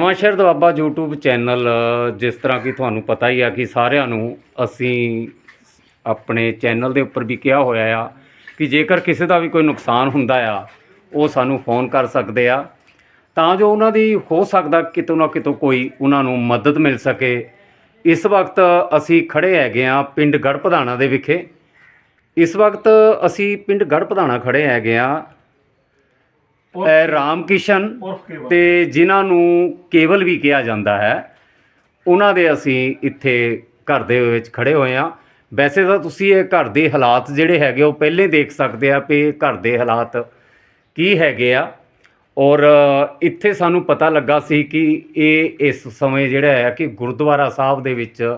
Nawanshahr Doaba YouTube channel, ਜਿਸ ਤਰ੍ਹਾਂ ਕਿ ਤੁਹਾਨੂੰ ਪਤਾ ਹੀ ਆ ਕਿ ਸਾਰਿਆਂ ਨੂੰ ਅਸੀਂ ਆਪਣੇ ਚੈਨਲ ਦੇ ਉੱਪਰ ਵੀ ਕਿਹਾ ਹੋਇਆ ਆ ਕਿ ਜੇਕਰ ਕਿਸੇ ਦਾ ਵੀ ਕੋਈ ਨੁਕਸਾਨ ਹੁੰਦਾ ਆ, ਉਹ ਸਾਨੂੰ ਫੋਨ ਕਰ ਸਕਦੇ ਆ। ਤਾਂ ਜੋ ਉਹਨਾਂ ਦੀ ਹੋ ਸਕਦਾ ਕਿਤੋਂ ਨਾ ਕਿਤੋਂ ਕੋਈ ਉਹਨਾਂ ਨੂੰ ਮਦਦ ਮਿਲ ਸਕੇ। ਇਸ ਵਕਤ ਅਸੀਂ ਖੜੇ ਹੈਗੇ ਆ ਪਿੰਡ ਗੜਪਧਾਣਾ ਦੇ ਵਿਖੇ। ਇਸ ਵਕਤ ਅਸੀਂ ਪਿੰਡ ਗੜਪਧਾਣਾ ਖੜੇ ਹੈਗੇ ਆ। ਇਹ ਰਾਮ ਕਿਸ਼ਨ ਤੇ ਜਿਨ੍ਹਾਂ ਨੂੰ ਕੇਵਲ ਵੀ ਕਿਹਾ ਜਾਂਦਾ ਹੈ ਉਹਨਾਂ ਦੇ ਅਸੀਂ ਇੱਥੇ ਘਰ ਦੇ ਵਿੱਚ ਖੜੇ ਹੋਏ ਆ ਵੈਸੇ ਤਾਂ ਤੁਸੀਂ ਇਹ ਘਰ ਦੇ ਹਾਲਾਤ ਜਿਹੜੇ ਹੈਗੇ ਉਹ ਪਹਿਲੇ ਦੇਖ ਸਕਦੇ ਆ ਇਹ ਘਰ ਦੇ ਹਾਲਾਤ ਕੀ ਹੈਗੇ ਆ। ਔਰ ਇੱਥੇ ਸਾਨੂੰ ਪਤਾ ਲੱਗਾ ਸੀ ਕਿ ਇਹ ਇਸ ਸਮੇਂ ਜਿਹੜਾ ਹੈ ਕਿ ਗੁਰਦੁਆਰਾ ਸਾਹਿਬ ਦੇ ਵਿੱਚ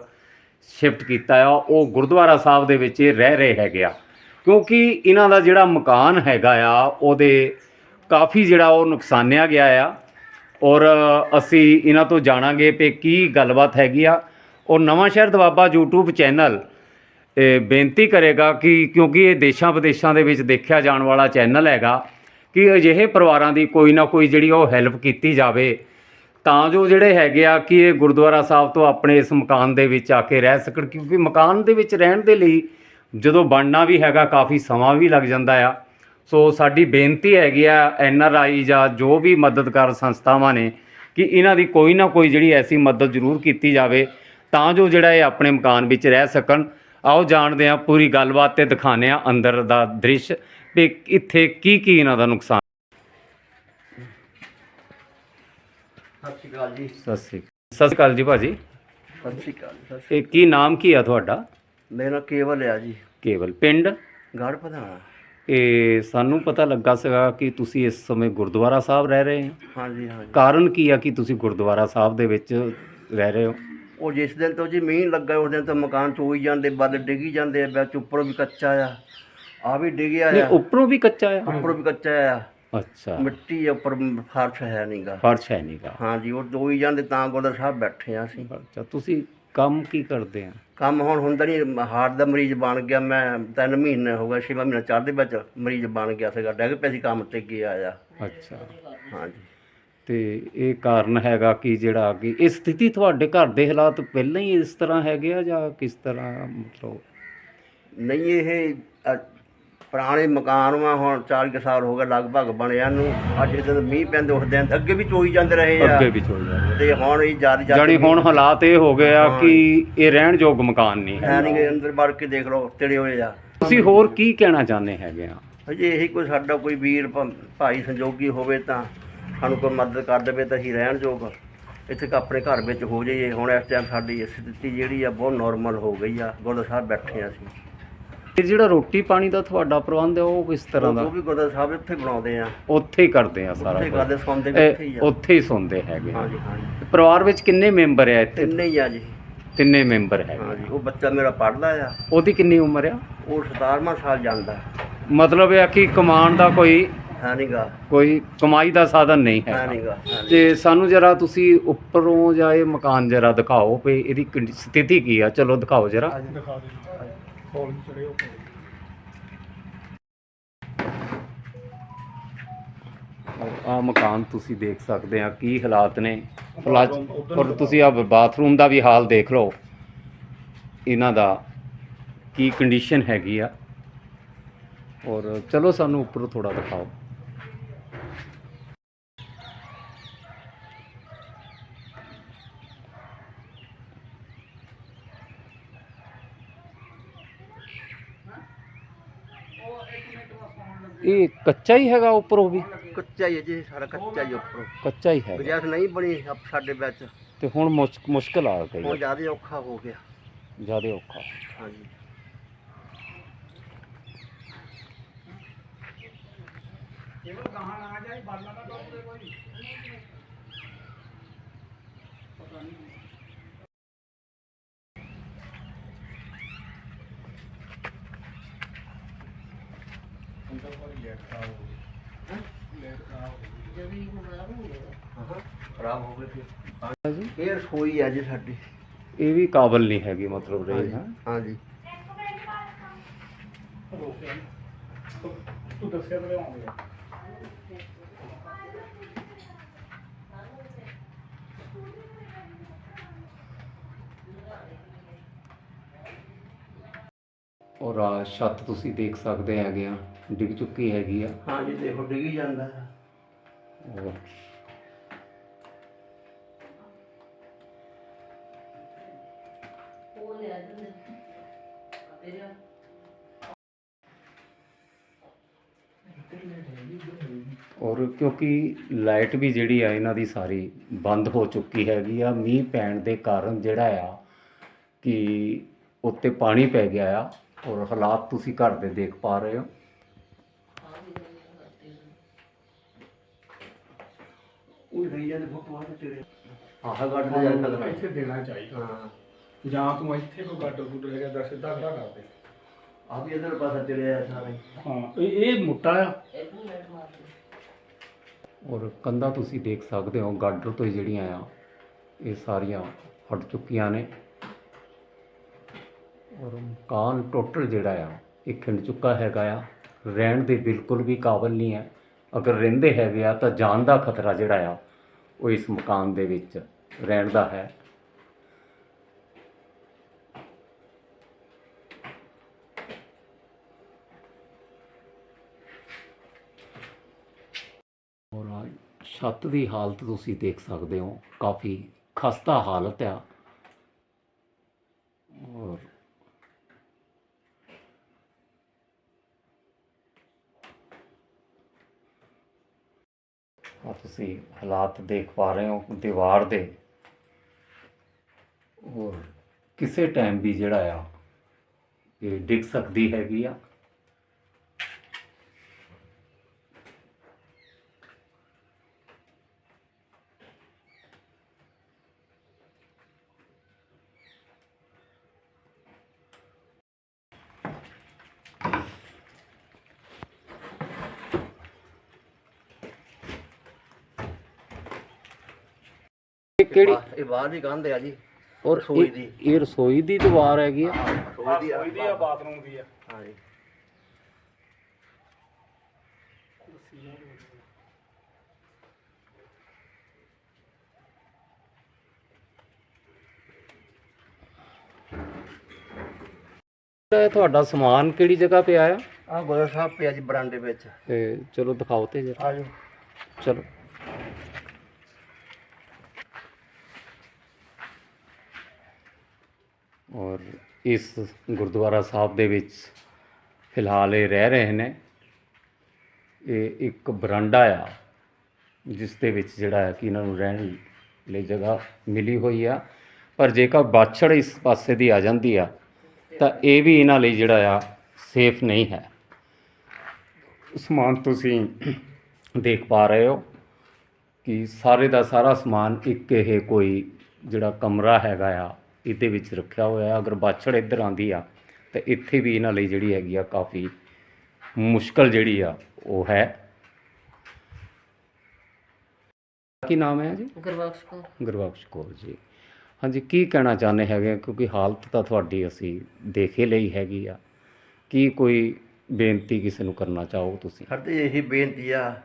ਸ਼ਿਫਟ ਕੀਤਾ ਆ। ਉਹ ਗੁਰਦੁਆਰਾ ਸਾਹਿਬ ਦੇ ਵਿੱਚ ਇਹ ਰਹਿ ਰਹੇ ਹੈਗੇ ਆ। ਕਿਉਂਕਿ ਇਹਨਾਂ ਦਾ ਜਿਹੜਾ ਮਕਾਨ ਹੈਗਾ ਆ ਉਹਦੇ ਕਾਫੀ ਜਿਹੜਾ ਉਹ ਨੁਕਸਾਨਿਆ ਗਿਆ ਆ। ਔਰ ਅਸੀਂ ਇਹਨਾਂ ਤੋਂ ਜਾਣਾਂਗੇ ਕਿ ਕੀ ਗੱਲਬਾਤ ਹੈਗੀ ਆ। ਔਰ ਨਵਾਂ ਸ਼ਹਿਰ ਦਵਾਬਾ YouTube ਚੈਨਲ ਬੇਨਤੀ ਕਰੇਗਾ ਕਿ ਕਿਉਂਕਿ ਇਹ ਦੇਸ਼ਾਂ ਵਿਦੇਸ਼ਾਂ ਦੇ ਵਿੱਚ ਦੇਖਿਆ ਜਾਣ ਵਾਲਾ ਚੈਨਲ ਹੈਗਾ, ਕਿ ਅਜਿਹੇ ਪਰਿਵਾਰਾਂ ਦੀ ਕੋਈ ਨਾ ਕੋਈ ਜਿਹੜੀ ਉਹ ਹੈਲਪ ਕੀਤੀ ਜਾਵੇ। ਤਾਂ ਜੋ ਜਿਹੜੇ ਹੈਗੇ ਆ ਕਿ ਇਹ ਗੁਰਦੁਆਰਾ ਸਾਹਿਬ ਤੋਂ ਆਪਣੇ ਇਸ ਮਕਾਨ ਦੇ ਵਿੱਚ ਆ ਕੇ ਰਹਿ ਸਕਣ, ਕਿਉਂਕਿ ਮਕਾਨ ਦੇ ਵਿੱਚ ਰਹਿਣ ਦੇ ਲਈ ਜਦੋਂ ਬਣਨਾ ਵੀ ਹੈਗਾ, ਕਾਫੀ ਸਮਾਂ ਵੀ ਲੱਗ ਜਾਂਦਾ ਆ। ਸੋ ਸਾਡੀ ਬੇਨਤੀ ਹੈਗੀ ਆ ਐਨ ਆਰ ਆਈ ਜਾਂ ਜੋ ਵੀ ਮਦਦਗਾਰ ਸੰਸਥਾਵਾਂ ਨੇ ਕਿ ਇਹਨਾਂ ਦੀ ਕੋਈ ਨਾ ਕੋਈ ਜਿਹੜੀ ਐਸੀ ਮਦਦ ਜ਼ਰੂਰ ਕੀਤੀ ਜਾਵੇ ਤਾਂ ਜੋ ਜਿਹੜਾ ਇਹ ਆਪਣੇ ਮਕਾਨ ਵਿੱਚ ਰਹਿ ਸਕਣ। ਆਓ ਜਾਣਦੇ ਹਾਂ ਪੂਰੀ ਗੱਲਬਾਤ ਤੇ ਦਿਖਾਉਂਦੇ ਹਾਂ ਅੰਦਰ ਦਾ ਦ੍ਰਿਸ਼ ਵੀ ਇੱਥੇ ਕੀ ਕੀ ਇਹਨਾਂ ਦਾ ਨੁਕਸਾਨ। ਸਤਿ ਸ਼੍ਰੀ ਅਕਾਲ ਜੀ। ਸਤਿ ਸ੍ਰੀ ਅਕਾਲ। ਸਤਿ ਸ੍ਰੀ ਅਕਾਲ ਜੀ ਭਾਜੀ। ਸਤਿ ਸ਼੍ਰੀ ਅਕਾਲ ਇਹ ਕੀ ਨਾਮ ਕੀ ਆ ਤੁਹਾਡਾ। ਮੇਰਾ ਕੇਵਲ ਆ ਜੀ। ਕੇਵਲ ਪਿੰਡ? ਗੜ ਇਹ ਸਾਨੂੰ ਪਤਾ ਲੱਗਾ ਸੀਗਾ ਕਿ ਤੁਸੀਂ ਇਸ ਸਮੇਂ ਗੁਰਦੁਆਰਾ ਸਾਹਿਬ ਰਹਿ ਰਹੇ ਹੋ। ਹਾਂਜੀ ਹਾਂਜੀ। ਕਾਰਨ ਕੀ ਆ ਕਿ ਤੁਸੀਂ ਗੁਰਦੁਆਰਾ ਸਾਹਿਬ ਦੇ ਵਿੱਚ ਰਹਿ ਰਹੇ ਹੋ? ਉਹ ਜਿਸ ਦਿਨ ਤੋਂ ਜੀ ਮੀਂਹ ਲੱਗਾ ਉਸ ਦਿਨ ਤੋਂ ਮਕਾਨ ਚੋਈ ਜਾਂਦੇ ਬੱਲ ਡਿੱਗੀ ਜਾਂਦੇ ਆ ਵਿੱਚ ਉੱਪਰੋਂ ਵੀ ਕੱਚਾ ਆ। ਆ ਵੀ ਡਿੱਗਿਆ ਨਹੀਂ ਆ ਉੱਪਰੋਂ ਵੀ ਕੱਚਾ ਆ? ਉੱਪਰੋਂ ਵੀ ਕੱਚਾ ਆ। ਅੱਛਾ। ਮਿੱਟੀ ਆ, ਉੱਪਰ ਫਰਸ਼ ਹੈ ਨਹੀਂਗਾ ਫਰਸ਼ ਹੈ ਨਹੀਂਗਾ ਹਾਂਜੀ ਉਹ ਦੋਈ ਜਾਂਦੇ ਤਾਂ ਗੁਰਦੁਆਰਾ ਸਾਹਿਬ ਬੈਠੇ ਆ ਅਸੀਂ। ਅੱਛਾ ਤੁਸੀਂ ਕੰਮ ਕੀ ਕਰਦੇ ਆ? ਕੰਮ ਹੁਣ ਹੁੰਦਾ ਨਹੀਂ ਹਾਰਟ ਦਾ ਮਰੀਜ਼ ਬਣ ਗਿਆ ਮੈਂ ਤਿੰਨ ਮਹੀਨੇ ਹੋ ਗਏ ਛੇਵਾਂ ਮਹੀਨਾ ਚੜ੍ਹਦੇ ਵਿੱਚ ਮਰੀਜ਼ ਬਣ ਗਿਆ ਸੀਗਾ ਡਿੱਗ ਪਿਆ ਸੀ ਕੰਮ ਤੇ ਗਿਆ ਆ ਅੱਛਾ। ਹਾਂਜੀ। ਤੇ ਇਹ ਕਾਰਨ ਹੈਗਾ ਕਿ ਜਿਹੜਾ ਕਿ ਇਹ ਸਥਿਤੀ ਤੁਹਾਡੇ ਘਰ ਦੇ ਹਾਲਾਤ ਪਹਿਲਾਂ ਹੀ ਇਸ ਤਰ੍ਹਾਂ ਹੈਗੇ ਆ ਜਾਂ ਕਿਸ ਤਰ੍ਹਾਂ ਮਤਲਬ? ਨਹੀਂ ਇਹ ਅ, ਪੁਰਾਣੇ ਮਕਾਨ ਵਾ ਹੁਣ 40 ਕੁ ਸਾਲ ਹੋ ਗਏ ਲਗਭਗ ਬਣਿਆ ਨੂੰ। ਅੱਜ ਜਦੋਂ ਮੀਂਹ ਪੈਂਦੇ ਉਸ ਦਿਨ ਅੱਗੇ ਵੀ ਚੋਈ ਜਾਂਦੇ ਰਹੇ ਆ। ਅੱਗੇ ਵੀ ਚੋਲ ਜਾਂਦੇ ਤੇ ਹੁਣ ਇਹ ਜ਼ਿਆਦਾ ਜਾਣੀ ਹੁਣ ਹਾਲਾਤ ਇਹ ਹੋ ਗਏ ਆ ਕਿ ਇਹ ਰਹਿਣ ਯੋਗ ਮਕਾਨ ਨਹੀਂ ਹੈ ਨਹੀਂ ਗੇ, ਅੰਦਰ ਵੜ ਕੇ ਦੇਖ ਲਓ ਤੇੜੇ ਹੋਏ ਆ। ਤੁਸੀਂ ਹੋਰ ਕੀ ਕਹਿਣਾ ਚਾਹੁੰਦੇ ਹੈਗੇ ਆ? ਅਜੇ ਇਹੀ ਕੋਈ ਸਾਡਾ ਕੋਈ ਵੀਰ ਭਾਈ ਸੰਜੋਗੀ ਹੋਵੇ ਤਾਂ ਸਾਨੂੰ ਕੋਈ ਮਦਦ ਕਰ ਦੇਵੇ ਤਾਂ ਅਸੀਂ ਰਹਿਣ ਯੋਗ। ਇੱਥੇ ਕ ਆਪਣੇ ਘਰ ਵਿੱਚ ਹੋ ਜਾਈਏ। ਹੁਣ ਇਸ ਟਾਈਮ ਸਾਡੀ ਸਥਿਤੀ ਜਿਹੜੀ ਆ ਬਹੁਤ ਨਾਰਮਲ ਹੋ ਗਈ ਆ। ਗੁਰਦੁਆਰਾ ਸਾਹਿਬ ਬੈਠੇ ਆ ਅਸੀਂ। ਇਹ ਜਿਹੜਾ ਰੋਟੀ ਪਾਣੀ ਦਾ ਤੁਹਾਡਾ ਪ੍ਰਬੰਧ ਹੈ ਉਹ ਕਿਸ ਤਰ੍ਹਾਂ ਦਾ? ਉਹ ਵੀ ਗੁਰਦੁਆਰਾ ਸਾਹਿਬ ਇੱਥੇ ਬਣਾਉਂਦੇ ਆ। ਉੱਥੇ ਹੀ ਕਰਦੇ ਆ ਸਾਰਾ ਉੱਥੇ। ਕਰਦੇ ਸੌਂਦੇ ਵੀ ਇੱਥੇ ਹੀ ਆ। ਉੱਥੇ ਹੀ ਸੌਂਦੇ ਹੈਗੇ ਆ। ਹਾਂਜੀ ਹਾਂਜੀ। ਪਰਿਵਾਰ ਵਿੱਚ ਕਿੰਨੇ ਮੈਂਬਰ ਆ ਇੱਥੇ? ਤਿੰਨੇ ਹੀ ਆ ਜੀ। ਤਿੰਨੇ ਮੈਂਬਰ ਹੈਗੇ ਹਾਂਜੀ ਉਹ ਬੱਚਾ ਮੇਰਾ ਪੜਦਾ ਆ। ਉਹਦੀ ਕਿੰਨੀ ਉਮਰ ਆ? ਉਹ 17ਵਾਂ ਸਾਲ ਜਾਂਦਾ। ਮਤਲਬ ਇਹ ਆ ਕਿ ਕਮਾਉਣ ਦਾ ਕੋਈ ਹੈ ਕੋਈ ਕਮਾਈ ਦਾ ਸਾਧਨ ਨਹੀਂ ਹੈ ਹੈ ਤੇ ਸਾਨੂੰ ਜਰਾ ਤੁਸੀਂ ਉੱਪਰੋਂ ਜਾਂ ਇਹ ਮਕਾਨ ਜਰਾ ਦਿਖਾਓ ਵੀ ਇਹਦੀ ਕੰਡੀ- ਸਥਿਤੀ ਕੀ ਆ। ਚਲੋ ਦਿਖਾਓ ਜਰਾ। ਆ ਮਕਾਨ ਤੁਸੀਂ ਦੇਖ ਸਕਦੇ ਆ ਕੀ ਹਾਲਾਤ ਨੇ। ਪਲਾਜ ਔਰ ਤੁਸੀਂ ਆ ਬਾਥਰੂਮ ਦਾ ਵੀ ਹਾਲ ਦੇਖ ਲਓ। ਇਹਨਾਂ ਦਾ ਕੀ ਕੰਡੀਸ਼ਨ ਹੈਗੀ ਆ। ਔਰ ਚਲੋ ਸਾਨੂੰ ਉੱਪਰੋਂ ਥੋੜਾ ਦਿਖਾਓ। ਇਹ ਕੱਚਾ ਹੀ ਹੈਗਾ ਉੱਪਰੋਂ ਵੀ? ਕੱਚਾ ਹੀ ਹੈ ਜੀ ਸਾਰਾ ਕੱਚਾ ਹੀ ਉੱਪਰੋਂ। ਕੱਚਾ ਹੀ ਹੈਗਾ। ਗੁਜਾਇਸ਼ ਨਹੀਂ ਬਣੀ ਆਪ- ਸਾਡੇ ਵਿੱਚ। ਤੇ ਹੁਣ ਮੁਸ਼ਕ- ਮੁਸ਼ਕਲ ਆ ਗਈ ਹੁਣ ਜ਼ਿਆਦਾ ਔਖਾ ਹੋ ਗਿਆ। ਜ਼ਿਆਦਾ ਔਖਾ। ਹਾਂਜੀ। ਇਹ ਵੀ ਕਾਬਲ ਨਹੀਂ ਹੈਗੀ ਮਤਲਬ ਔਰ ਛੱਤ ਤੁਸੀਂ ਦੇਖ ਸਕਦੇ ਹੈਗੇ ਆ। ਡਿੱਗ ਚੁੱਕੀ ਹੈਗੀ ਆ। ਹਾਂ ਜੀ ਦੇਖੋ ਡਿੱਗੀ ਜਾਂਦਾ ਹੈ। ਔਰ ਔਰ ਕਿਉਂਕਿ ਲਾਈਟ ਵੀ ਜਿਹੜੀ ਆ ਇਹਨਾਂ ਦੀ ਸਾਰੀ ਬੰਦ ਹੋ ਚੁੱਕੀ ਹੈਗੀ ਆ। ਮੀਂਹ ਪੈਣ ਦੇ ਕਾਰਨ ਜਿਹੜਾ ਆ ਕਿ ਉੱਤੇ ਪਾਣੀ ਪੈ ਗਿਆ ਆ। ਔਰ ਹਾਲਾਤ ਤੁਸੀਂ ਘਰ ਦੇ ਦੇਖ ਪਾ ਰਹੇ ਹੋ। ਉਹ ਰਹੀ ਜਾਂਦੇ ਫੋਟੋ ਆ ਤੇਰੇ ਆਹ ਗੱਡ ਦੇ ਜਾਂਦਾ ਤਾਂ ਇੱਥੇ ਦੇਣਾ ਚਾਹੀਦਾ। ਹਾਂ। ਜਾਂ ਤੂੰ ਇੱਥੇ ਕੋਈ ਗੱਡ ਗੁੱਡ ਹੈਗਾ ਤਾਂ ਸਿੱਧਾ ਖੜਾ ਕਰ ਦੇ ਆ ਵੀ ਇਧਰ ਪਾਸੇ ਤੇਰੇ ਆ ਸਾਰੇ। ਹਾਂ ਇਹ ਇਹ ਮੋਟਾ ਆ। ਔਰ ਕੰਧਾਂ ਤੁਸੀਂ ਦੇਖ ਸਕਦੇ ਹੋ ਗਾਡਰ ਤੋਂ ਜਿਹੜੀਆਂ ਆ ਇਹ ਸਾਰੀਆਂ ਹਟ ਚੁੱਕੀਆਂ ਨੇ। ਔਰ ਮਕਾਨ ਟੋਟਲ ਜਿਹੜਾ ਆ ਇਹ ਖਿੰਡ ਚੁੱਕਾ ਹੈਗਾ ਆ। ਰਹਿਣ ਦੇ ਬਿਲਕੁਲ ਵੀ ਕਾਬਲ ਨਹੀਂ ਹੈ। ਅਗਰ ਰਹਿੰਦੇ ਹੈਗੇ ਆ ਤਾਂ ਜਾਨ ਦਾ ਖਤਰਾ ਜਿਹੜਾ ਆ ਉਹ ਇਸ ਮਕਾਨ ਦੇ ਵਿੱਚ ਰਹਿਣ ਦਾ ਹੈ ਔਰ ਛੱਤ ਦੀ ਹਾਲਤ ਤੁਸੀਂ ਦੇਖ ਸਕਦੇ ਹੋ। ਕਾਫੀ ਖਸਤਾ ਹਾਲਤ ਆ। ਔਰ ਆ ਤੁਸੀਂ ਹਾਲਾਤ ਦੇਖ ਪਾ ਰਹੇ ਹੋ ਦੀਵਾਰ ਦੇ। ਔਰ ਕਿਸੇ ਟਾਈਮ ਵੀ ਜਿਹੜਾ ਆ, ਇਹ ਡਿੱਗ ਸਕਦੀ ਹੈਗੀ ਆ। ਕਿਹੜੀ? ਇਹ ਬਾਹਰ ਦੀ ਕੰਧ ਆ ਜੀ ਔਰ ਰਸੋਈ ਦੀ। ਇਹ ਰਸੋਈ ਦੀ ਦੀਵਾਰ ਹੈਗੀ ਆ? ਰਸੋਈ ਦੀ ਆ। ਇਹਦੀ ਆ ਬਾਥਰੂਮ ਦੀ ਆ। ਹਾਂ ਜੀ। ਇਹ ਤੁਹਾਡਾ ਸਮਾਨ ਕਿਹੜੀ ਜਗ੍ਹਾ ਪਿਆ ਆ? ਆ ਗੋਦਰ ਸਾਹਿਬ ਪਿਆ ਜੀ ਬਰਾਂਡੇ ਵਿੱਚ। ਤੇ ਚਲੋ ਦਿਖਾਓ ਤੇ ਜਰਾ। ਆ ਜਾਓ ਚਲੋ ਔਰ ਇਸ ਗੁਰਦੁਆਰਾ ਸਾਹਿਬ ਦੇ ਵਿੱਚ ਫਿਲਹਾਲ ਇਹ ਰਹਿ ਰਹੇ ਨੇ। ਇਹ ਇੱਕ ਬਰਾਂਡਾ ਆ, ਜਿਸ ਦੇ ਵਿੱਚ ਜਿਹੜਾ ਹੈ ਕਿ ਇਹਨਾਂ ਨੂੰ ਰਹਿਣ ਲਈ ਜਗ੍ਹਾ ਮਿਲੀ ਹੋਈ ਆ। ਪਰ ਜੇਕਰ ਬਾਛੜ ਇਸ ਪਾਸੇ ਦੀ ਆ ਜਾਂਦੀ ਆ, ਤਾਂ ਇਹ ਵੀ ਇਹਨਾਂ ਲਈ ਜਿਹੜਾ ਆ ਸੇਫ ਨਹੀਂ ਹੈ। ਸਮਾਨ ਤੁਸੀਂ ਦੇਖ ਪਾ ਰਹੇ ਹੋ ਕਿ ਸਾਰੇ ਦਾ ਸਾਰਾ ਸਮਾਨ ਇੱਕ ਇਹ ਕੋਈ ਜਿਹੜਾ ਕਮਰਾ ਹੈਗਾ ਆ ਇਹਦੇ ਵਿੱਚ ਰੱਖਿਆ ਹੋਇਆ ਹੈ। ਅਗਰ ਬਾਛੜ ਇੱਧਰ ਆਂਦੀ ਆ ਤਾਂ ਇੱਥੇ ਵੀ ਇਹਨਾਂ ਲਈ ਜਿਹੜੀ ਹੈਗੀ ਆ ਕਾਫੀ ਮੁਸ਼ਕਲ ਜਿਹੜੀ ਆ ਉਹ ਹੈ। ਕੀ ਨਾਮ ਹੈ ਜੀ? ਗੁਰਬਖਸ਼ ਕੌਰ ਗੁਰਬਖਸ਼ ਕੌਰ ਜੀ। ਹਾਂਜੀ ਕੀ ਕਹਿਣਾ ਚਾਹੁੰਦੇ ਹੈਗੇ? ਕਿਉਂਕਿ ਹਾਲਤ ਤਾਂ ਤੁਹਾਡੀ ਅਸੀਂ ਦੇਖੇ ਲਈ ਹੈਗੀ ਆ। ਕੀ ਕੋਈ ਬੇਨਤੀ ਕਿਸੇ ਨੂੰ ਕਰਨਾ ਚਾਹੋ ਤੁਸੀਂ? ਸਾਡੇ ਇਹੀ ਬੇਨਤੀ ਆ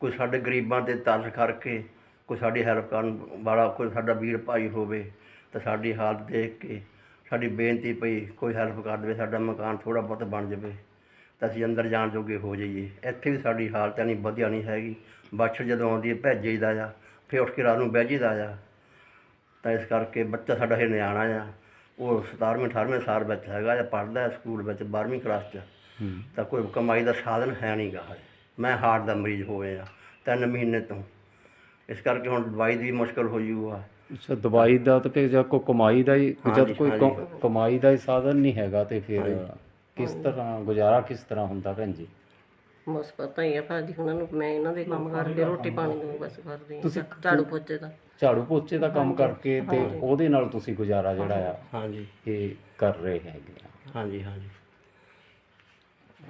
ਕੋਈ ਸਾਡੇ ਗਰੀਬਾਂ ਤੇ ਤਰਸ ਕਰਕੇ ਕੋਈ ਸਾਡੀ ਹੈਲਪ ਕਰਨ ਵਾਲਾ ਕੋਈ ਸਾਡਾ ਵੀਰ ਭਾਈ ਹੋਵੇ ਤਾਂ ਸਾਡੀ ਹਾਲਤ ਦੇਖ ਕੇ ਸਾਡੀ ਬੇਨਤੀ ਪਈ ਕੋਈ ਹੈਲਪ ਕਰ ਦੇਵੇ ਸਾਡਾ ਮਕਾਨ ਥੋੜਾ ਬਹੁਤ ਬਣ ਜਾਵੇ ਤਾਂ ਅਸੀਂ ਅੰਦਰ ਜਾਣ ਜੋਗੇ ਹੋ ਜਾਈਏ। ਇੱਥੇ ਵੀ ਸਾਡੀ ਹਾਲਤ ਨਹੀਂ ਵਧੀਆ ਨਹੀਂ ਹੈਗੀ। ਬਾਛੜ ਜਦੋਂ ਆਉਂਦੀ ਹੈ ਭੱਜ ਜਾਈਦਾ ਆ ਫਿਰ ਉੱਠ ਕੇ ਰਾਤ ਨੂੰ ਬਹਿ ਜਾਈਦਾ ਆ। ਤਾਂ ਇਸ ਕਰਕੇ ਬੱਚਾ ਸਾਡਾ ਇਹ ਨਿਆਣਾ ਆ। ਉਹ 17ਵੇਂ 18ਵੇਂ ਸਾਲ ਵਿੱਚ ਹੈਗਾ ਜਾਂ ਪੜ੍ਹਦਾ ਹੈ ਸਕੂਲ ਵਿੱਚ 12ਵੀਂ ਕਲਾਸ 'ਚ। ਤਾਂ ਕੋਈ ਕਮਾਈ ਦਾ ਸਾਧਨ ਹੈ ਨਹੀਂ ਗਾ ਮੈਂ ਹਾਰਟ ਦਾ ਮਰੀਜ਼ ਹੋ ਗਿਆ ਤਿੰਨ ਮਹੀਨੇ ਤੋਂ। ਇਸ ਕਰਕੇ ਹੁਣ ਦਵਾਈ ਦੀ ਮੁਸ਼ਕਲ ਹੋਈ ਹੋਆ ਅੱਛਾ ਦਵਾਈ ਦਾ ਤਾਂ ਕਿ ਜਾਂ ਕੋਈ ਕਮਾਈ ਦਾ ਹੀ ਜਦ ਹਾਂਜੀ, ਕੋਈ ਹਾਂਜੀ। ਕਮਾਈ ਦਾ ਹੀ ਸਾਧਨ ਨਹੀਂ ਹੈਗਾ ਤੇ ਫਿਰ ਕਿਸ ਤਰ੍ਹਾਂ ਗੁਜ਼ਾਰਾ ਕਿਸ ਤਰ੍ਹਾਂ ਹੁੰਦਾ ਭੈਣ ਜੀ? ਬਸ ਪਤਾ ਹੀ ਆ ਭਾਜੀ ਉਹਨਾਂ ਨੂੰ ਮੈਂ ਇਹਨਾਂ ਦੇ ਕੰਮ ਕਰਕੇ ਰੋਟੀ ਪਾਣੀ ਨੂੰ ਬਸ ਕਰਦੀ ਹਾਂ। ਤੁਸੀਂ- ਝਾੜੂ ਪੋਚੇ ਦਾ। ਝਾੜੂ ਪੋਚੇ ਦਾ ਕੰਮ ਕਰਕੇ ਤੇ ਉਹਦੇ ਨਾਲ ਤੁਸੀਂ ਗੁਜ਼ਾਰਾ ਜਿਹੜਾ ਆ ਹਾਂਜੀ। ਇਹ ਕਰ ਰਹੇ ਹੈਗੇ ਆ। ਹਾਂਜੀ ਹਾਂਜੀ।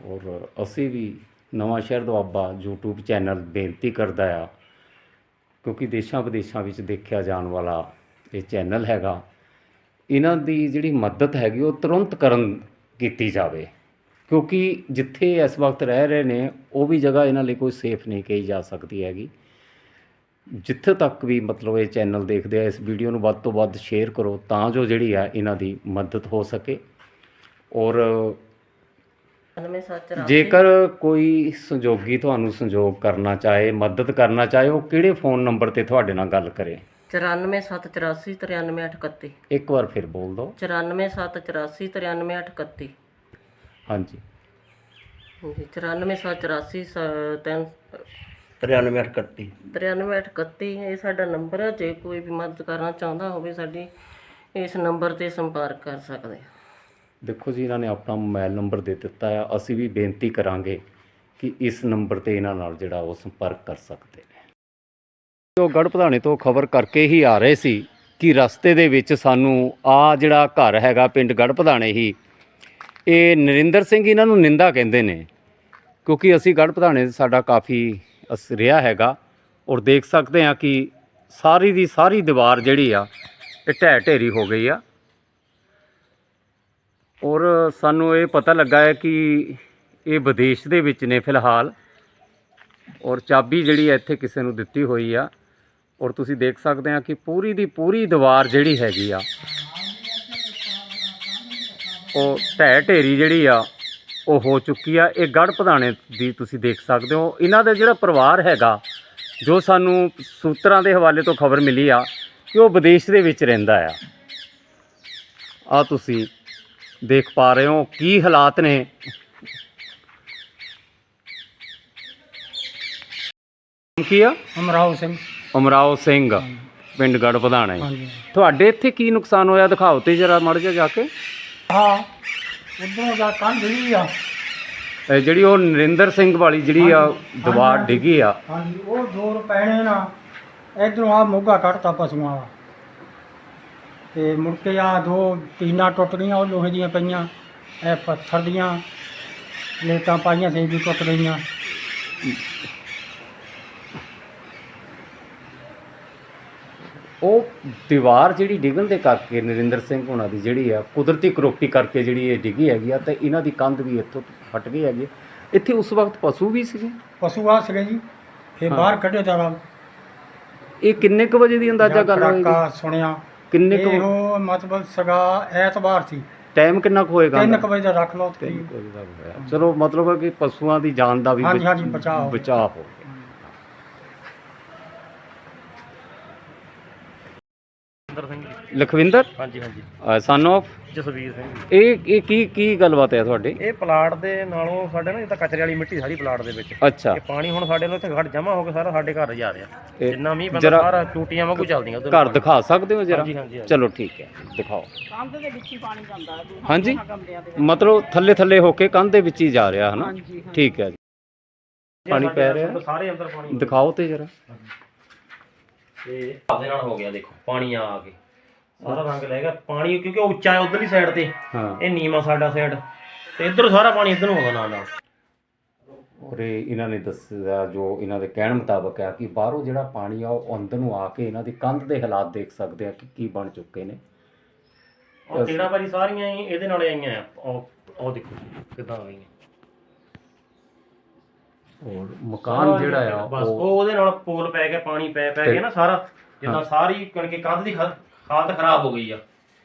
ਔਰ ਅਸੀਂ ਵੀ ਨਵਾਂ ਸ਼ਹਿਰ ਦੁਆਬਾ YouTube ਚੈਨਲ ਬੇਨਤੀ ਕਰਦਾ ਆ ਕਿਉਂਕਿ ਦੇਸ਼ਾਂ ਵਿਦੇਸ਼ਾਂ ਵਿੱਚ ਦੇਖਿਆ ਜਾਣ ਵਾਲਾ ਇਹ ਚੈਨਲ ਹੈਗਾ, ਇਹਨਾਂ ਦੀ ਜਿਹੜੀ ਮਦਦ ਹੈਗੀ ਉਹ ਤੁਰੰਤ ਕਰਨ ਕੀਤੀ ਜਾਵੇ। ਕਿਉਂਕਿ ਜਿੱਥੇ ਇਸ ਵਕਤ ਰਹਿ ਰਹੇ ਨੇ, ਉਹ ਵੀ ਜਗ੍ਹਾ ਇਹਨਾਂ ਲਈ ਕੋਈ ਸੇਫ ਨਹੀਂ ਕਹੀ ਜਾ ਸਕਦੀ ਹੈਗੀ। ਜਿੱਥੇ ਤੱਕ ਵੀ ਮਤਲਬ ਇਹ ਚੈਨਲ ਦੇਖਦੇ ਆ, ਇਸ ਵੀਡੀਓ ਨੂੰ ਵੱਧ ਤੋਂ ਵੱਧ ਸ਼ੇਅਰ ਕਰੋ ਤਾਂ ਜੋ ਜਿਹੜੀ ਆ ਇਹਨਾਂ ਦੀ ਮਦਦ ਹੋ ਸਕੇ। ਔਰ ਮੈਂ ਸੱਚ ਰਾਸੀ ਜੇਕਰ ਕੋਈ ਸੰਜੋਗੀ ਤੁਹਾਨੂੰ ਸੰਜੋਗ ਕਰਨਾ ਚਾਹੇ ਮਦਦ ਕਰਨਾ ਚਾਹੇ ਉਹ ਕਿਹੜੇ ਫੋਨ ਨੰਬਰ ਤੇ ਤੁਹਾਡੇ ਨਾਲ ਗੱਲ ਕਰੇ? 94784 93831 ਇੱਕ ਵਾਰ ਫਿਰ ਬੋਲ ਦਿਓ। 94784 93831 ਹਾਂਜੀ। ਜੀ 94784 9331 93831 ਇਹ ਸਾਡਾ ਨੰਬਰ ਹੈ ਜੇ ਕੋਈ ਵੀ ਮਦਦ ਕਰਨਾ ਚਾਹੁੰਦਾ ਹੋਵੇ ਸਾਡੀ ਇਸ ਨੰਬਰ ਤੇ ਸੰਪਰਕ ਕਰ ਸਕਦੇ ਆ। ਦੇਖੋ ਜੀ, ਇਹਨਾਂ ਨੇ ਆਪਣਾ ਮੋਬਾਈਲ ਨੰਬਰ ਦੇ ਦਿੱਤਾ ਆ। ਅਸੀਂ ਵੀ ਬੇਨਤੀ ਕਰਾਂਗੇ ਕਿ ਇਸ ਨੰਬਰ ਤੇ ਇਹਨਾਂ ਨਾਲ ਜਿਹੜਾ ਉਹ ਸੰਪਰਕ ਕਰ ਸਕਦੇ ਨੇ। ਉਹ ਗੜ੍ਹ ਤੋਂ ਖਬਰ ਕਰਕੇ ਹੀ ਆ ਰਹੇ ਸੀ ਕਿ ਰਸਤੇ ਦੇ ਵਿੱਚ ਸਾਨੂੰ ਆ ਜਿਹੜਾ ਘਰ ਹੈਗਾ ਪਿੰਡ ਗੜ੍ਹ ਹੀ, ਇਹ ਨਰਿੰਦਰ ਸਿੰਘ ਇਹਨਾਂ ਨੂੰ ਨਿੰਦਾ ਕਹਿੰਦੇ ਨੇ, ਕਿਉਂਕਿ ਅਸੀਂ ਗੜਪਧਾਣੇ ਸਾਡਾ ਕਾਫੀ ਅਸ ਰਿਹਾ ਹੈਗਾ ਔਰ ਦੇਖ ਸਕਦੇ ਹਾਂ ਕਿ ਸਾਰੀ ਦੀ ਸਾਰੀ ਦੀਵਾਰ ਜਿਹੜੀ ਆ, ਇਹ ਢਹਿ ਢੇਰੀ ਹੋ ਗਈ ਆ। ਔਰ ਸਾਨੂੰ ਇਹ ਪਤਾ ਲੱਗਾ ਹੈ ਕਿ ਇਹ ਵਿਦੇਸ਼ ਦੇ ਵਿੱਚ ਨੇ ਫਿਲਹਾਲ। ਔਰ ਚਾਬੀ ਜਿਹੜੀ ਹੈ ਇੱਥੇ ਕਿਸੇ ਨੂੰ ਦਿੱਤੀ ਹੋਈ ਆ। ਔਰ ਤੁਸੀਂ ਦੇਖ ਸਕਦੇ ਆ ਕਿ ਪੂਰੀ ਦੀ ਪੂਰੀ ਦੀਵਾਰ ਜਿਹੜੀ ਹੈਗੀ ਆ, ਉਹ ਢਹਿ ਢੇਰੀ ਜਿਹੜੀ ਆ, ਉਹ ਹੋ ਚੁੱਕੀ ਆ। ਇਹ ਗੜ ਪ੍ਰਧਾਨੇ ਦੀ ਤੁਸੀਂ ਦੇਖ ਸਕਦੇ ਹੋ। ਇਹਨਾਂ ਦਾ ਜਿਹੜਾ ਪਰਿਵਾਰ ਹੈਗਾ, ਜੋ ਸਾਨੂੰ ਸੂਤਰਾਂ ਦੇ ਹਵਾਲੇ ਤੋਂ ਖਬਰ ਮਿਲੀ ਆ ਕਿ ਉਹ ਵਿਦੇਸ਼ ਦੇ ਵਿੱਚ ਰਹਿੰਦਾ ਆ। ਆ ਤੁਸੀਂ ਦੇਖ ਪਾ ਰਹੇ ਹੋ ਕੀ ਹਾਲਾਤ ਨੇ। ਕੀ ਆ? ਅਮਰਾਓ ਸਿੰਘ। ਅਮਰਾਓ ਸਿੰਘ ਪਿੰਡ ਗੜ ਵਧਾਣਾ ਤੁਹਾਡੇ ਇੱਥੇ ਕੀ ਨੁਕਸਾਨ ਹੋਇਆ ਦਿਖਾਓ ਤੇ ਜਰਾ ਮੜ ਜਾ ਜਾ ਕੇ। ਹਾਂ ਉਧਰੋਂ ਜਾ ਕੰਧ ਜਿਹੜੀ ਆ। ਇਹ ਜਿਹੜੀ ਉਹ ਨਰਿੰਦਰ ਸਿੰਘ ਵਾਲੀ ਜਿਹੜੀ ਆ ਦੀਵਾਰ ਡਿੱਗੀ ਆ। ਹਾਂਜੀ ਉਹ ਦੋ ਰੁਪਏ ਨੇ ਇਧਰੋਂ ਆ ਮੋਗਾ ਕੱਢਤਾ ਪਸ਼ੂਆਂ ਦਾ। ਤੇ ਮੁੜ ਕੇ ਆ ਦੋ ਟੀਨਾਂ ਟੁੱਟ ਗਈਆਂ ਉਹ ਲੋਹੇ ਦੀਆਂ ਪਈਆਂ ਇਹ ਪੱਥਰ ਦੀਆਂ ਲੇਟਾਂ ਪਾਈਆਂ ਸੀ ਵੀ ਟੁੱਟ ਗਈਆਂ। ਉਹ ਦੀਵਾਰ ਜਿਹੜੀ ਡਿੱਗਣ ਦੇ ਕਰਕੇ ਨਰਿੰਦਰ ਸਿੰਘ ਹੋਣਾ ਦੀ ਜਿਹੜੀ ਆ ਕੁਦਰਤੀ ਕਰੋਪੀ ਕਰਕੇ ਜਿਹੜੀ ਇਹ ਡਿੱਗੀ ਹੈਗੀ ਆ ਤੇ ਇਹਨਾਂ ਦੀ ਕੰਧ ਵੀ ਇੱਥੋਂ ਫਟ ਗਈ ਹੈਗੀ ਇੱਥੇ ਉਸ ਵਕਤ ਪਸ਼ੂ ਵੀ ਸੀਗੇ? ਪਸ਼ੂ ਆ ਸੀਗੇ ਜੀ ਫੇ ਬਾਹਰ ਕੱਢੇ ਤਾਂ ਇਹ ਕਿੰਨੇ ਕੁ ਵਜੇ ਦੀ ਅੰਦਾਜ਼ਾ ਕਰ ਰਹੇ ਹੋ ਸੁਣਿਆ। ਕਿੰਨੇ ਕੁ ਇਹੋ ਮਤਲਬ ਸਗਾ ਐਤਵਾਰ ਸੀ। ਟਾਈਮ ਕਿੰਨਾ ਕੁ ਹੋਏਗਾ 3 ਵਜੇ ਦਾ ਰੱਖ ਲਓ ਤਿੰਨ ਤੁਸੀਂ। ਕੁ ਵਜੇ ਦਾ ਹੋਇਆ। ਚਲੋ ਮਤਲਬ ਹੈ ਕਿ ਪਸ਼ੂਆਂ ਦੀ ਜਾਨ ਦਾ ਵੀ ਹਾਂਜੀ, ਬਚ- ਹਾਂਜੀ, ਬਚਾਅ ਹੋ। ਬਚਾਅ ਹੋ ਗਿਆ ਲਖਵਿੰਦਰ? ਹਾਂਜੀ ਹਾਂਜੀ। ਸਨ of? ਜਸਵੀਰ ਸਿੰਘ ਇਹ ਇਹ ਕੀ ਕੀ ਗੱਲਬਾਤ ਹੈ ਤੁਹਾਡੀ? ਇਹ ਪਲਾਟ ਦੇ ਨਾਲੋਂ ਸਾਡੇ ਨਾ ਜਿੱਦਾਂ ਕਚਰੇ ਵਾਲੀ ਮਿੱਟੀ ਸਾਰੀ ਪਲਾਟ ਦੇ ਵਿੱਚ। ਅੱਛਾ। ਇਹ ਪਾਣੀ ਹੁਣ ਸਾਡੇ ਨੂੰ ਇੱਥੇ ਘੜ ਜਮਾ ਹੋ ਕੇ ਸਾਰਾ ਸਾਡੇ ਘਰ ਜਾ ਰਿਹਾ। ਇਹ ਜਿੰਨਾ ਮੀਂਹ ਪੈਂਦਾ ਜਰਾ- ਸਾਰਾ ਟੂਟੀਆਂ ਵਾਂਗੂ ਚੱਲਦੀਆਂ ਉਧਰ ਘਰ ਦਿਖਾ ਸਕਦੇ ਹੋ ਜਰਾ? ਹਾਂਜੀ, ਹਾਂਜੀ, ਹਾਂਜੀ। ਚਲੋ ਠੀਕ ਹੈ ਦਿਖਾਓ। ਕੰਧ ਦੇ ਵਿੱਚ ਹੀ ਪਾਣੀ ਜਾਂਦਾ ਹਾਂਜੀ। ਮਤਲਬ ਥੱਲੇ ਥੱਲੇ ਹੋ ਕੇ ਕੰਧ ਦੇ ਵਿੱਚ ਹੀ ਜਾ ਰਿਹਾ ਹੈ ਨਾ ਠੀਕ ਹੈ ਜੀ। ਪਾਣੀ ਪੈ ਰਿਹਾ। ਸਾਰੇ ਅੰਦਰ ਪਾਣੀ ਦਿਖਾਓ ਤੇ ਜਰਾ। ਤੇ ਦੇ ਨਾਲ ਹੋ ਗਿਆ ਦੇਖੋ ਪਾਣੀ ਆ ਆ ਕੇ। ਸਾਰਾ ਰੰਗ ਲੈ ਗਿਆ ਪਾਣੀ ਕਿਉਂਕਿ ਉੱਚਾ ਹੈ ਉਧਰਲੀ ਸਾਈਡ ਤੇ। ਹਾਂ। ਇਹ ਨੀਵਾਂ ਸਾਡਾ ਸਾਈਡ ਤੇ ਇੱਧਰ ਸਾਰਾ ਪਾਣੀ ਇੱਧਰ ਨੂੰ ਆਉਂਦਾ ਨਾਲ ਨਾਲ। ਔਰ ਇਹ ਇਹਨਾਂ ਨੇ ਦੱਸਿਆ ਜੋ ਇਹਨਾਂ ਦੇ ਕਹਿਣ ਮੁਤਾਬਕ ਹੈ ਕਿ ਬਾਹਰੋਂ ਜਿਹੜਾ ਪਾਣੀ ਆ ਉਹ ਅੰਦਰ ਨੂੰ ਆ ਕੇ ਇਹਨਾਂ ਦੀ ਕੰਧ ਦੇ ਹਾਲਾਤ ਦੇਖ ਸਕਦੇ ਆ ਕਿ ਕੀ ਬਣ ਚੁੱਕੇ ਨੇ। ਉਹ ਤੇੜਾ ਵਾਰੀ ਸਾਰੀਆਂ ਹੀ ਇਹਦੇ ਨਾਲ ਆਈਆਂ ਆ। ਉਹ ਉਹ ਦੇਖੋ ਕਿਦਾਂ ਆ ਗਈਆਂ ਔਰ ਮਕਾਨ ਜਿਹੜਾ ਆ ਬਸ ਉਹ ਉਹ ਉਹਦੇ ਨਾਲ ਪੋਲ ਪੈ ਗਿਆ ਪਾਣੀ ਪੈ ਪੈ ਕੇ ਨਾ ਸਾਰਾ। ਜਿੱਦਾਂ ਸਾਰੀ ਕਣਕੇ ਕੰਧ ਦੀ ਹਾਲਤ ਖਰਾਬ ਹੋ ਗਈ ਆ।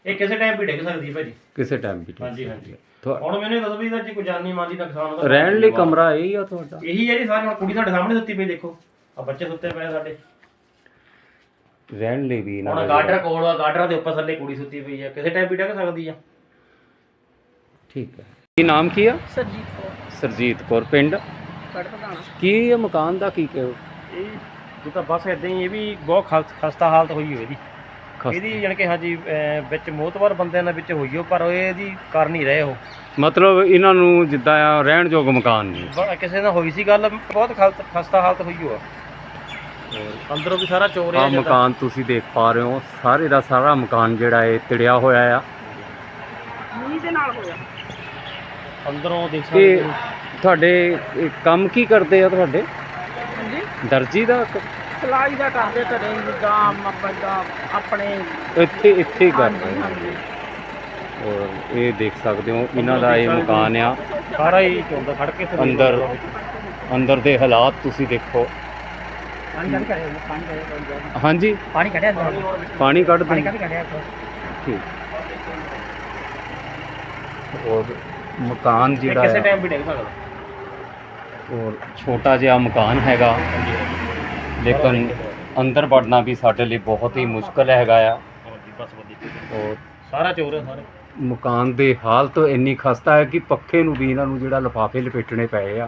ਇਹ ਕਿਸੇ ਟਾਈਮ ਵੀ ਡਿੱਗ ਸਕਦੀ ਹੈ ਭਾਜੀ। ਕਿਸੇ ਟਾਈਮ ਵੀ ਹਾਂਜੀ ਹਾਂਜੀ। ਤੁਹਾ- ਹੁਣ ਮੈਨੂੰ ਇਹ ਦੱਸੋ ਵੀ ਇਹਦਾ ਜੇ ਕੋਈ ਜਾਨੀ ਮਾਲੀ ਦਾ ਨੁਕਸਾਨ ਹੁੰਦਾ ਰਹਿਣ ਲਈ ਕਮਰਾ ਇਹ ਹੀ ਆ ਤੁਹਾਡਾ। ਇਹੀ ਹੈ ਜੀ ਸਾਰੀ ਹੁਣ ਕੁੜੀ ਸਾਡੇ ਸਾਹਮਣੇ ਸੁੱਤੀ ਪਈ ਦੇਖੋ। ਆ ਬੱਚੇ ਸੁੱਤੇ ਪਏ ਆ ਸਾਡੇ। ਰਹਿਣ ਲਈ ਵੀ ਇਹਨਾਂ ਹੁਣ ਦਾ ਗਾਡਰ ਕੋਲ ਆ ਗਾਡਰਾਂ ਦੇ ਉੱਪਰ ਥੱਲੇ ਕੁੜੀ ਸੁੱਤੀ ਪਈ ਆ। ਕਿਸੇ ਟਾਈਮ ਵੀ ਡਿੱਗ ਸਕਦੀ ਆ। ਠੀਕ ਹੈ ਕੀ ਨਾਮ ਕੀ ਆ? ਸਰਜੀਤ ਕੌਰ। ਸਰਜੀਤ ਕੌਰ ਪਿੰਡ? ਪਧਾਣਾ ਕੀ ਇਹ ਮਕਾਨ ਦਾ ਕੀ ਕਹੋ? ਇਹ ਜੇ ਤਾਂ ਬਸ ਇਦਾਂ ਹੀ ਇਹ ਵੀ ਬਹੁਤ ਖਸ- ਖਸਤਾ ਹਾਲਤ ਹੋਈ ਹੋਈ ਇਹਦੀ ਇਹਦੀ ਜਾਣੀ ਕਿ ਹਾਂਜੀ ਅਹ ਵਿੱਚ ਮੋਤਬਰ ਬੰਦਿਆਂ ਨਾਲ ਵਿੱਚ ਹੋਈ ਹੋ ਪਰ ਉਹ ਇਹਦੀ ਕਰ ਨਹੀਂ ਰਹੇ ਉਹ। ਮਤਲਬ ਇਹਨਾਂ ਨੂੰ ਜਿੱਦਾਂ ਆ ਰਹਿਣ ਯੋਗ ਮਕਾਨ ਨਹੀਂ। ਬ- ਕਿਸੇ ਨਾਲ ਹੋਈ ਸੀ ਗੱਲ ਬਹੁਤ ਖਲਤ ਖਸਤਾ ਹਾਲਤ ਹੋਈ ਹੋ ਅੰਦਰੋਂ ਵੀ ਸਾਰਾ ਚੋਰ ਆ। ਮਕਾਨ ਤੁਸੀਂ ਦੇਖ ਪਾ ਰਹੇ ਹੋ ਸਾਰੇ ਦਾ ਸਾਰਾ ਮਕਾਨ ਜਿਹੜਾ ਹੈ ਤਿੜਿਆ ਹੋਇਆ ਆ। ਅੰਦਰੋਂ ਦੇਖ ਸਕਦੇ ਇਹ ਹੋ। ਤੁਹਾਡੇ ਇਹ ਕੰਮ ਕੀ ਕਰਦੇ ਆ ਤੁਹਾਡੇ? ਦਰਜੀ ਦਾ ਕ- ਸਿਲਾਈ ਦਾ ਕਰਦੇ ਘਰੇ ਜਿੱਦਾਂ ਮੱਬਾ ਆਪਣੇ ਇੱਥੇ ਇੱਥੇ ਹੀ ਕਰਦੇ ਆ ਔਰ ਇਹ ਦੇਖ ਸਕਦੇ ਹੋ ਇਹਨਾਂ ਦਾ ਇਹ ਮਕਾਨ ਆ। ਸਾਰਾ ਹੀ ਚੋਂਦਾ ਖੜ ਕੇ ਅੰਦਰ ਅੰਦਰ ਦੇ ਹਾਲਾਤ ਤੁਸੀਂ ਦੇਖੋ। ਪਾਣੀ ਕੱਢ ਕਰੇ ਪਾਣੀ ਕੱਢ ਹਾਂਜੀ। ਪਾਣੀ ਕੱਢਿਆ ਪਾਣੀ ਕੱਢ ਪਾਣੀ ਦਿੰਦੇ ਕੱਢ ਕੱਢਿਆ ਠੀਕ। ਔਰ ਮਕਾਨ ਇਹ ਜਿਹੜਾ ਕਿਸੇ ਹੈ ਟਾਈਮ ਵੀ ਡਿੱਗ ਸਕਦਾ। ਔਰ ਛੋਟਾ ਜਿਹਾ ਮਕਾਨ ਹੈਗਾ। ਲੇਕਿਨ ਅੰਦਰ ਵੜਨਾ ਵੀ ਸਾਡੇ ਲਈ ਬਹੁਤ ਹੀ ਮੁਸ਼ਕਲ ਹੈਗਾ ਆ। ਔਰ ਸਾਰਾ ਚੋਰ ਹੈ ਸਾਰੇ। ਮਕਾਨ ਦੇ ਹਾਲਤ ਇੰਨੀ ਖਸਤਾ ਹੈ ਕਿ ਪੱਖੇ ਨੂੰ ਵੀ ਇਹਨਾਂ ਨੂੰ ਜਿਹੜਾ ਲਿਫਾਫੇ ਲਪੇਟਣੇ ਪਏ ਆ।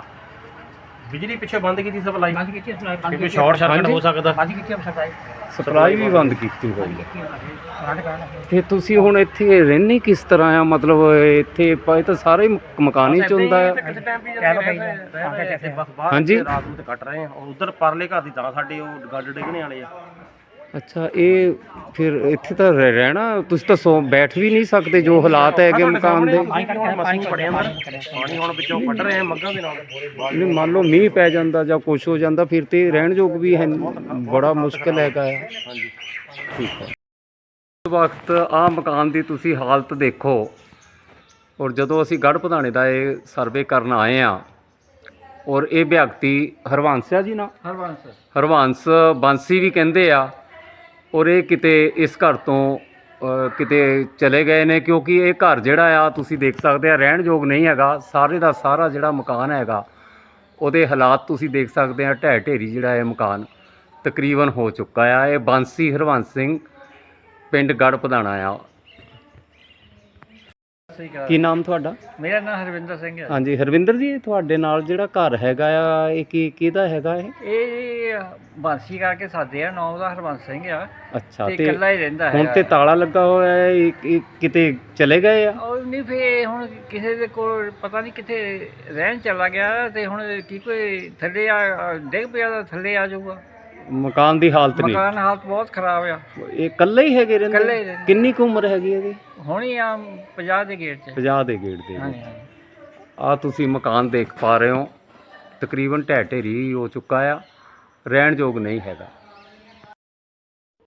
ਬਿਜਲੀ ਪਿੱਛੇ ਬੰਦ ਕੀਤੀ ਸਪਲਾਈ। ਬੰਦ ਕੀਤੀ ਸਪਲਾਈ। ਬੰਦ ਕਿਉਂਕਿ ਸ਼ਾਰਟ ਸਰਕਟ। ਹੋ ਸਕਦਾ। ਬੰਦ ਕੀਤੀ ਸਪਲਾਈ। ਸਪਲਾਈ ਵੀ ਬੰਦ ਕੀਤੀ ਹੋਈ ਹੈ। ਤੇ ਤੁਸੀਂ ਹੁਣ ਇੱਥੇ ਰਹਿੰਦੇ ਕਿਸ ਤਰ੍ਹਾਂ ਆ? ਮਤਲਬ ਇੱਥੇ ਪ- ਇਹ ਤਾਂ ਸਾਰੇ ਮ- ਮਕਾਨ ਹੀ ਚ ਹੁੰਦਾ ਆ ਕਿਸੇ ਟਾਈਮ ਵੀ ਕਹਿ ਲਓ ਰਹਿ ਭਾਈ, ਰਹੇ ਇੱਥੇ ਬਸ ਬਾਹਰ ਹਾਂਜੀ। ਰਾਤ ਨੂੰ ਤੇ ਕੱਟ ਰਹੇ ਆ ਔਰ ਉਧਰ ਪਰਲੇ ਘਰ ਦੀ ਤਾਂ ਸਾਡੇ ਉਹ ਗੱਡ ਡਿੱਗਣੇ ਵਾਲੇ ਆ। ਅੱਛਾ ਇਹ ਫਿਰ ਇੱਥੇ ਤਾਂ ਰਹਿ- ਰਹਿਣਾ ਤੁਸੀਂ ਤਾਂ ਸੋ ਬੈਠ ਵੀ ਨਹੀਂ ਸਕਦੇ ਜੋ ਹਾਲਾਤ ਹੈਗੇ ਮਕਾਨ ਦੇ। ਹੁਣ ਮਸੀਂ ਪੜਿਆ ਅੰਦਰ ਪਾਣੀ ਹੁਣ ਵਿੱਚੋਂ ਕੱਢ ਰਹੇ ਆ ਮੱਗਾਂ ਦੇ ਨਾਲ। ਨਹੀਂ ਮੰਨ ਲਓ ਮੀਂਹ ਪੈ ਜਾਂਦਾ ਜਾਂ ਕੁਛ ਹੋ ਜਾਂਦਾ ਫਿਰ ਤੇ ਰਹਿਣ ਯੋਗ ਵੀ ਹੈ। ਬੜਾ ਮੁਸ਼ਕਲ ਹੈਗਾ ਆ। ਹਾਂਜੀ। ਠੀਕ ਹੈ ਇਸ ਵਕਤ ਆ ਮਕਾਨ ਦੀ ਤੁਸੀਂ ਹਾਲਤ ਦੇਖੋ। ਔਰ ਜਦੋਂ ਅਸੀਂ ਗੜ੍ਹ ਪਧਾਣੇ ਦਾ ਇਹ ਸਰਵੇ ਕਰਨ ਆਏ ਆ ਔਰ ਇਹ ਵਿਅਕਤੀ ਹਰਵੰਸਿਆ ਜੀ ਨਾ? ਹਰਵੰਸ। ਹਰਵੰਸ ਬਾਂਸੀ ਵੀ ਕਹਿੰਦੇ ਆ ਔਰ ਇਹ ਕਿਤੇ ਇਸ ਘਰ ਤੋਂ ਕਿਤੇ ਚਲੇ ਗਏ ਨੇ? ਕਿਉਂਕਿ ਇਹ ਘਰ ਜਿਹੜਾ ਆ, ਤੁਸੀਂ ਦੇਖ ਸਕਦੇ ਆ ਰਹਿਣ ਯੋਗ ਨਹੀਂ ਹੈਗਾ। ਸਾਰੇ ਦਾ ਸਾਰਾ ਜਿਹੜਾ ਮਕਾਨ ਹੈਗਾ, ਉਹਦੇ ਹਾਲਾਤ ਤੁਸੀਂ ਦੇਖ ਸਕਦੇ ਆ, ਢਹਿ ਢੇਰੀ ਜਿਹੜਾ ਇਹ ਮਕਾਨ ਤਕਰੀਬਨ ਹੋ ਚੁੱਕਾ ਆ। ਇਹ ਬਾਂਸੀ ਹਰਵੰਸ ਸਿੰਘ, ਪਿੰਡ ਗੜ ਪਧਾਣਾ ਆ। ਕੀ ਨਾਮ ਤੁਹਾਡਾ? ਮੇਰਾ ਨਾਮ ਹਰਵਿੰਦਰ ਸਿੰਘ ਹੈ। ਹਾਂਜੀ ਹਰਵਿੰਦਰ ਜੀ ਇਹ ਤੁਹਾਡੇ ਨਾਲ ਜਿਹੜਾ ਘਰ ਹੈਗਾ ਆ ਇਹ ਕੀ ਕਿਹਦਾ ਹੈਗਾ ਇਹ? ਇਹ ਬਾਂਸੀ ਕਰਕੇ ਸਾਦੇ ਆ ਨਾਮ ਦਾ ਹਰਵੰਸ ਸਿੰਘ ਆ। ਅੱਛਾ ਤੇ ਇਕੱਲਾ ਹੀ ਰਹਿੰਦਾ ਹੈ ਹੁਣ ਤੇ ਤਾਲਾ ਲੱਗਾ ਹੋਇਆ ਹੈ ਇਹ- ਇਹ ਕਿਤੇ ਚਲੇ ਗਏ ਆ? ਉਹ ਨਹੀਂ ਫੇ ਹੁਣ ਕਿਸੇ ਦੇ ਕੋਲ ਪਤਾ ਨਹੀਂ ਕਿੱਥੇ ਰਹਿਣ ਚਲਾ ਗਿਆ ਤੇ ਹੁਣ ਕੀ ਕੋਈ ਥੱਲੇ ਆ ਡਿੱਗ ਪਿਆ ਤਾਂ ਥੱਲੇ ਆ ਜਾਊਗਾ। ਮਕਾਨ ਦੀ ਹਾਲਤ ਨਹੀਂ। ਮਕਾਨ ਹਾਲਤ ਬਹੁਤ ਖਰਾਬ ਆ। ਇਹ ਇਕੱਲੇ ਹੀ ਹੈਗੇ ਇਕੱਲੇ ਹੀ ਰਹਿੰਦੇ। ਰਹਿੰਦੇ। ਕਿੰਨੀ ਕੁ ਉਮਰ ਹੈਗੀ ਇਹਦੀ? ਹੁਣੀ ਆ 50 ਦੇ ਗੇਟ 'ਚ 50 ਦੇ ਗੇੜ ਦੇ ਹਾਂਜੀ ਹਾਂਜੀ। ਆ ਤੁਸੀਂ ਮਕਾਨ ਦੇਖ ਪਾ ਰਹੇ ਹੋ। ਤਕਰੀਬਨ ਢਹਿ ਢੇਰੀ ਹੋ ਚੁੱਕਾ ਆ। ਰਹਿਣ ਯੋਗ ਨਹੀਂ ਹੈਗਾ।